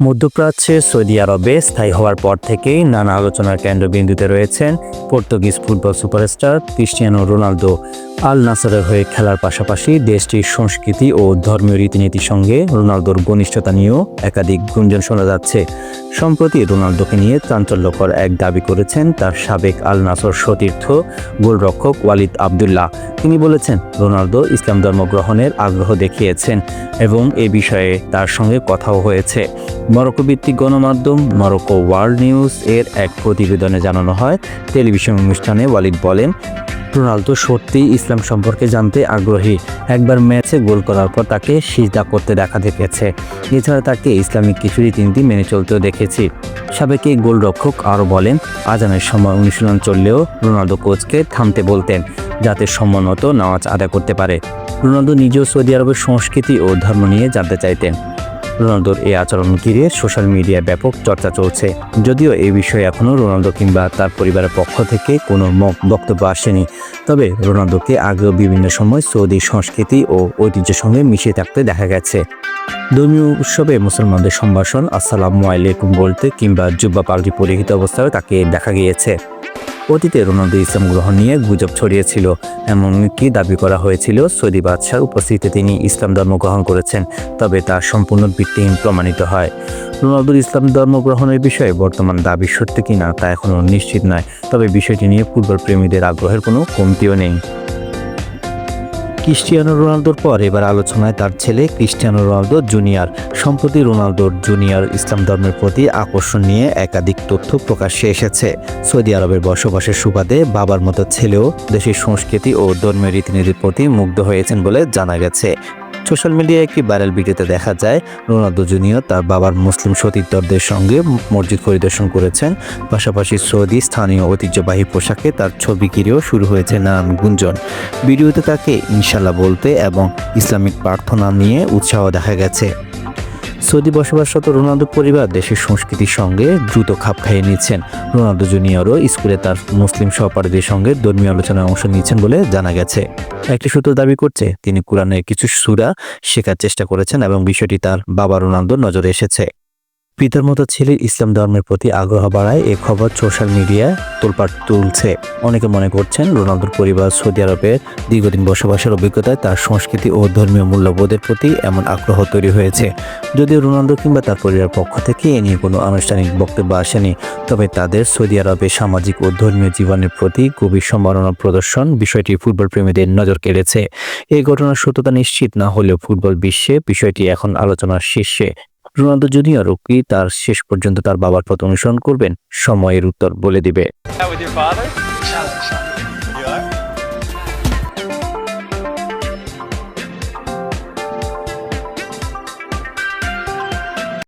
মধ্যপ্রাচ্যে সৌদি আরবে স্থায়ী হওয়ার পর থেকেই নানা আলোচনার কেন্দ্রবিন্দুতে রয়েছেন Portuguese football superstar Cristiano Ronaldo. Al নাসারের হয়ে খেলার পাশাপাশি দেশটির সংস্কৃতি ও ধর্মীয় রীতিনীতির সঙ্গে রোনালদোর ঘনিষ্ঠতা নিয়েও একাধিক গুঞ্জন শোনা যাচ্ছে। সম্প্রতি রোনালদোকে নিয়ে চাঞ্চল্যকর এক দাবি করেছেন তার সাবেক আল নাসর সতীর্থ গোলরক্ষক ওয়ালিদ আবদুল্লাহ। তিনি বলেছেন, রোনালদো ইসলাম ধর্ম গ্রহণের আগ্রহ দেখিয়েছেন এবং এ বিষয়ে তার সঙ্গে কথাও হয়েছে। মরক্কো ভিত্তিক গণমাধ্যম, মরক্কো ওয়ার্ল্ড নিউজ এর এক প্রতিবেদনে জানানো হয়, টেলিভিশন অনুষ্ঠানে ওয়ালিদ বলেন, রোনালদো সত্যি ইসলাম সম্পর্কে জানতে আগ্রহী। একবার ম্যাচে গোল করার পর তাকে সিজদা করতে দেখা দেখেছে এছাড়া তাকে ইসলামিক কিছু রীতিনীতি মেনে চলতেও দেখেছি। সাবেক গোলরক্ষক আরও বলেন, আজানের সময় অনুশীলন চললেও রোনালদো কোচকে থামতে বলতেন, যাতে সম্মানত নামাজ আদায় করতে পারে। রোনালদো নিজেও সৌদি আরবের সংস্কৃতি ও ধর্ম নিয়ে জানতে চাইতেন। রোনালদোর এই আচরণ ঘিরে সোশ্যাল মিডিয়ায় ব্যাপক চর্চা চলছে। যদিও এই বিষয়ে এখনও রোনালদো কিংবা তার পরিবারের পক্ষ থেকে কোনো বক্তব্য আসেনি। তবে রোনালদোকে আগেও বিভিন্ন সময় সৌদি সংস্কৃতি ও ঐতিহ্যের সঙ্গে মিশে থাকতে দেখা গেছে। ধর্মীয় উৎসবে মুসলমানদের সম্ভাষণ, আসসালামু আলাইকুম বলতে কিংবা জুব্বা পাগড়ি পরিহিত অবস্থায় তাকে দেখা গিয়েছে। অতীতে রোনালদো ইসলাম গ্রহণ নিয়ে গুজব ছড়িয়েছিল। এমনকি দাবি করা হয়েছিল, সৌদি বাদশার উপস্থিতিতে তিনি ইসলাম ধর্ম গ্রহণ করেছেন, তবে তা সম্পূর্ণ ভিত্তিহীন প্রমাণিত হয়। রোনালদোর ইসলাম ধর্ম গ্রহণের বিষয়ে বর্তমান দাবি সত্যি কিনা তা এখনও নিশ্চিত নয়, তবে বিষয়টি নিয়ে ফুটবল প্রেমীদের আগ্রহের কোনো কমতিও নেই। ক্রিস্টিয়ানো রোনালদোর পর এবার আলোচনায় তার ছেলে ক্রিস্টিয়ানো রোনালদো জুনিয়র। সম্প্রতি রোনালদোর জুনিয়র ইসলাম ধর্মের প্রতি আকর্ষণ নিয়ে একাধিক তথ্য প্রকাশ্যে এসেছে। সৌদি আরবের বসবাসের সুবাদে বাবার মতো ছেলেও দেশের সংস্কৃতি ও ধর্মীয় রীতিনীতির প্রতি মুগ্ধ হয়েছেন বলে জানা গেছে। সোশ্যাল মিডিয়ায় একটি ভাইরাল ভিডিওতে দেখা যায়, রোনালদো জুনিয়র তার বাবার মুসলিম সতীর্থদের সঙ্গে মসজিদ পরিদর্শন করেছেন। পাশাপাশি সৌদি স্থানীয় ঐতিহ্যবাহী পোশাকে তার ছবি ঘিরেও শুরু হয়েছে নানান গুঞ্জন। ভিডিওতে তাকে ইনশাল্লাহ বলতে এবং ইসলামিক প্রার্থনা নিয়ে উৎসাহ দেখা গেছে। সৌদি বসবাসরত রোনালদো পরিবার দেশের সংস্কৃতির সঙ্গে দ্রুত খাপ খাইয়ে নিচ্ছেন। রোনালদো জুনিয়রও স্কুলে তার মুসলিম সহপাঠীদের সঙ্গে ধর্মীয় আলোচনায় অংশ নিয়েছেন বলে জানা গেছে। একটি সূত্র দাবি করছে, তিনি কোরআনের কিছু সুরা শেখার চেষ্টা করেছেন এবং বিষয়টি তার বাবা রোনালদোর নজরে এসেছে। পিতার মতো ছেলের ইসলাম ধর্মের প্রতি আগ্রহ বাড়ায় এ খবর সোশ্যাল মিডিয়ায় তোলপাট তুলছে। অনেকে মনে করছেন রোনালদোর পরিবার সৌদি আরবের দীর্ঘদিন বসবাসের অভিজ্ঞতায় তার সংস্কৃতি ও ধর্মীয় মূল্যবোধের প্রতি এমন আগ্রহ তৈরি হয়েছে। যদিও রোনালদো কিংবা তার পরিবারের পক্ষ থেকে এ নিয়ে কোনো আনুষ্ঠানিক বক্তব্য আসেনি, তবে তাদের সৌদি আরবের সামাজিক ও ধর্মীয় জীবনের প্রতি গভীর সম্ভাবনা প্রদর্শন বিষয়টি ফুটবল প্রেমীদের নজর কেড়েছে। এই ঘটনার সত্যতা নিশ্চিত না হলেও ফুটবল বিশ্বে বিষয়টি এখন আলোচনার শীর্ষে। রোনালদো জুনিয়রও কি তার শেষ পর্যন্ত তার বাবার পথ অনুসরণ করবেন? সময়ের উত্তর বলে দিবে।